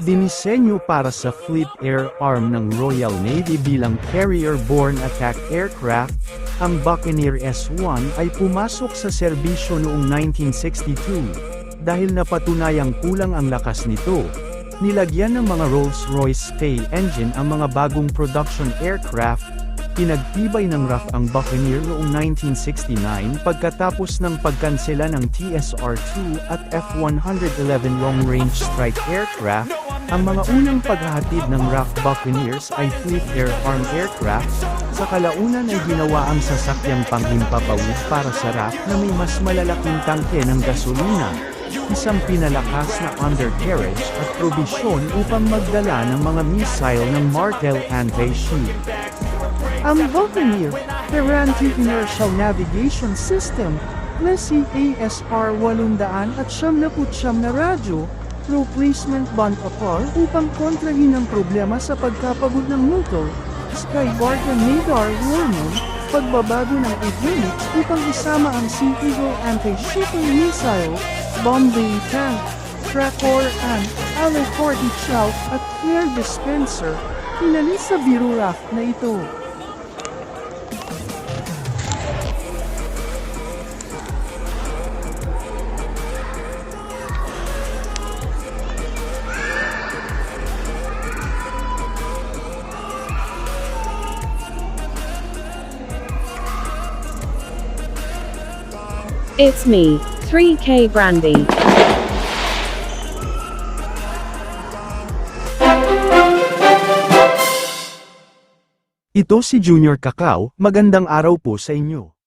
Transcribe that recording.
Dinisenyo para sa Fleet Air Arm ng Royal Navy bilang carrier-borne attack aircraft, ang Buccaneer S-1 ay pumasok sa serbisyo noong 1962. Dahil napatunayang kulang ang lakas nito, nilagyan ng mga Rolls-Royce Spey engine ang mga bagong production aircraft, Pinagtibay ng RAF ang Buccaneer noong 1969 pagkatapos ng pagkansela ng TSR-2 at F-111 long-range strike aircraft, ang mga unang paghahatid ng RAF Buccaneers ay Fleet Air Arm aircraft, sa kalaunan ay ginawa ang sasakyang panghimpapawid para sa RAF na may mas malalaking tangke ng gasolina, isang pinalakas na undercarriage at probisyon upang magdala ng mga missile ng Martel anti-shield. Ang Buccaneer, Ferranti Inertial Navigation System, na si ASR 800 at 79 na radyo, replacement band upar upang kontrahin ang problema sa pagkapagod ng motor, Skyguardian Radar Warning, pagbabago ng avionics upang isama ang Sea Eagle anti-shooting missile, bombing tank, tracker and LA-40 chow at flare dispenser, inalis sa biro raft na ito. It's me, 3K Brandy. Ito si Junior Kakao, magandang araw po sa inyo.